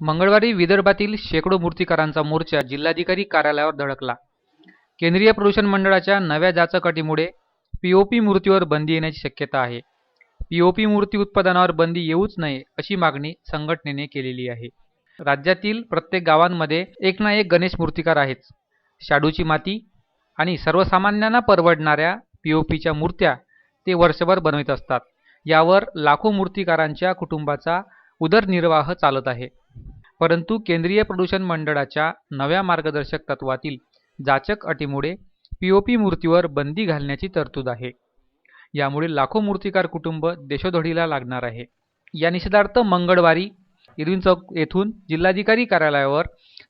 मंगळवारी विदर्भातील शेकडो मूर्तिकारांचा मोर्चा जिल्हाधिकारी कार्यालयावर धडकला. केंद्रीय प्रदूषण मंडळाच्या नव्या जाचकाटीमुळे पी ओ पीओपी मूर्तीवर बंदी येण्याची शक्यता आहे. पीओपी मूर्ती उत्पादनावर बंदी येऊच नये अशी मागणी संघटनेने केलेली आहे. राज्यातील प्रत्येक गावांमध्ये एक ना एक गणेश मूर्तिकार आहेच शाडूची माती आणि सर्वसामान्यांना परवडणाऱ्या पीओपीच्या मूर्त्या ते वर्षभर बनवित असतात. यावर लाखो मूर्तिकारांच्या कुटुंबाचा उदरनिर्वाह चालत आहे. परंतु केंद्रीय प्रदूषण मंडळाच्या नव्या मार्गदर्शक तत्वातील जाचक अटीमुळे पीओपी मूर्तीवर बंदी घालण्याची तरतूद आहे. यामुळे लाखो मूर्तिकार कुटुंब देशोधडीला लागणार आहे. या निषेधार्थ मंगळवारी इरविन चौक येथून जिल्हाधिकारी कार्यालयावर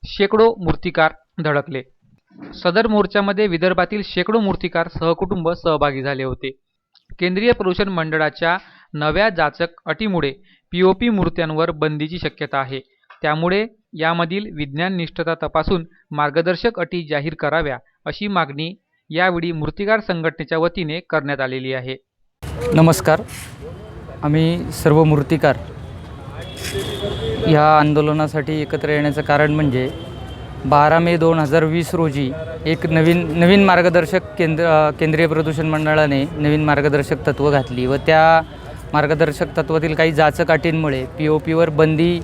शेकडो मूर्तिकार धडकले. सदर मोर्चामध्ये विदर्भातील शेकडो मूर्तिकार सहकुटुंब सहभागी झाले होते. केंद्रीय प्रदूषण मंडळाच्या नव्या जाचक अटीमुळे पीओपी मूर्त्यांवर बंदीची शक्यता आहे. त्यामुळे यामधील विज्ञाननिष्ठता तपासून मार्गदर्शक अटी जाहीर कराव्या अशी मागणी यावेळी मूर्तिकार संघटनेच्या वतीने करण्यात आलेली आहे. नमस्कार. आम्ही सर्व मूर्तिकार ह्या आंदोलनासाठी एकत्र येण्याचं कारण म्हणजे बारा मे दोन हजार वीस रोजी एक नवीन नवीन मार्गदर्शक केंद्र केंद्रीय प्रदूषण मंडळाने नवीन मार्गदर्शक तत्त्व घातली व त्या मार्गदर्शक तत्त्वातील काही जाचक अटींमुळे पी ओ पीवर बंदी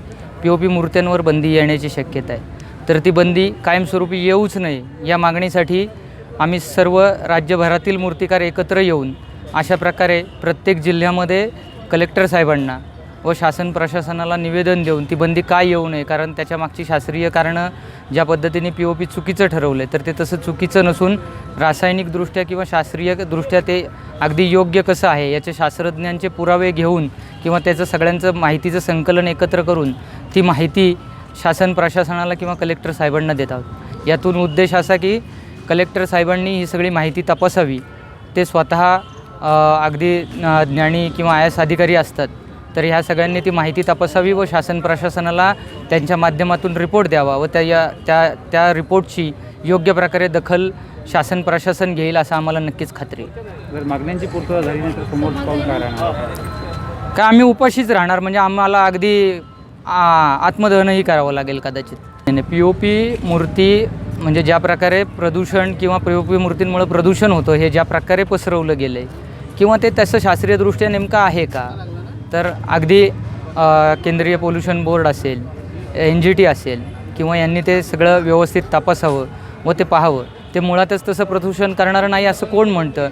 पी ओ पी मूर्त्यांवर बंदी येण्याची शक्यता आहे. तर ती बंदी कायमस्वरूपी येऊच नये या मागणीसाठी आम्ही सर्व राज्यभरातील मूर्तिकार एकत्र येऊन अशा प्रकारे प्रत्येक जिल्ह्यामध्ये कलेक्टर साहेबांना व शासन प्रशासनाला निवेदन देऊन ती बंदी का येऊ नये? कारण त्याच्या मागची शास्त्रीय कारणं ज्या पद्धतीने पी ओ पी चुकीचं ठरवलं आहे तर ते तसं चुकीचं नसून रासायनिकदृष्ट्या किंवा शास्त्रीयदृष्ट्या ते अगदी योग्य कसं आहे याचे शास्त्रज्ञांचे पुरावे घेऊन किंवा त्याचं सगळ्यांचं माहितीचं संकलन एकत्र करून ती माहिती शासन प्रशासनाला किंवा कलेक्टर साहेबांना देत आहोत. यातून उद्देश असा की कलेक्टर साहेबांनी ही सगळी माहिती तपासावी. ते स्वतः अगदी ज्ञानी किंवा आय एस अधिकारी असतात. तर ह्या सगळ्यांनी ती माहिती तपासावी व शासन प्रशासनाला त्यांच्या माध्यमातून रिपोर्ट द्यावा व त्या या त्या त्या रिपोर्टची योग्य प्रकारे दखल शासन प्रशासन घेईल असं आम्हाला नक्कीच खात्री आहे. जर मागण्यांची पूर्तता झाली नाही तर समोर पाऊल काय काय का आम्ही उपाशीच राहणार? म्हणजे आम्हाला अगदी आ, आत्मदहनही करावं लागेल कदाचित. पी ओ पी मूर्ती म्हणजे ज्या प्रकारे प्रदूषण किंवा पी ओ पी मूर्तींमुळं प्रदूषण होतं हे ज्या प्रकारे पसरवलं गेलं आहे किंवा ते तसं शास्त्रीयदृष्ट्या नेमकं आहे का? तर अगदी केंद्रीय पोल्युशन बोर्ड असेल एन जी टी असेल किंवा यांनी ते सगळं व्यवस्थित तपासावं व ते पाहावं ते मुळातच तसं प्रदूषण करणारं नाही असं कोण म्हणतं?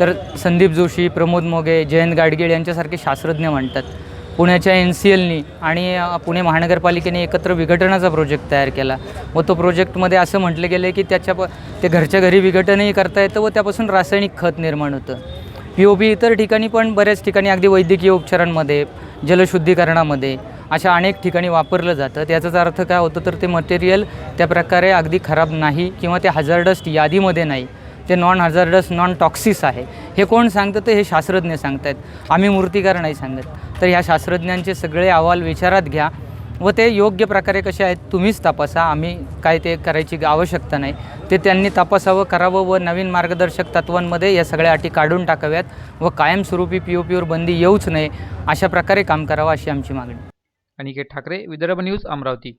तर संदीप जोशी प्रमोद मोगे जयंत गाडगीळ यांच्यासारखे शास्त्रज्ञ म्हणतात. पुण्याच्या एन सी एलनी आणि पुणे महानगरपालिकेने एकत्र विघटनाचा प्रोजेक्ट तयार केला. व तो प्रोजेक्टमध्ये असं म्हटलं गेलं आहे की त्याच्या प ते घरच्या घरी विघटनही करता येतं व त्यापासून रासायनिक खत निर्माण होतं. पी ओ पी इतर ठिकाणी पण बऱ्याच ठिकाणी अगदी वैद्यकीय उपचारांमध्ये जलशुद्धीकरणामध्ये अशा अनेक ठिकाणी वापरलं जातं. त्याचाच अर्थ काय होतं तर ते मटेरियल त्या प्रकारे अगदी खराब नाही किंवा ते हजार्डस्ट यादीमध्ये नाही. ते नॉन हजार्डस नॉन टॉक्सिस आहे. हे कोण सांगतं? तर हे शास्त्रज्ञ सांगतायत. आम्ही मूर्तिकार नाही सांगत. तर ह्या शास्त्रज्ञांचे सगळे अहवाल विचारात घ्या व ते योग्य प्रकारे कसे आहेत तुम्हीच तपासा. आम्ही काय ते करायची आवश्यकता नाही. ते त्यांनी तपासावं करावं व नवीन मार्गदर्शक तत्वांमध्ये या सगळ्या अटी काढून टाकाव्यात व कायमस्वरूपी पी ओ पीवर बंदी येऊच नये अशा प्रकारे काम करावं अशी आमची मागणी. अनिकेत ठाकरे विदर्भ न्यूज अमरावती.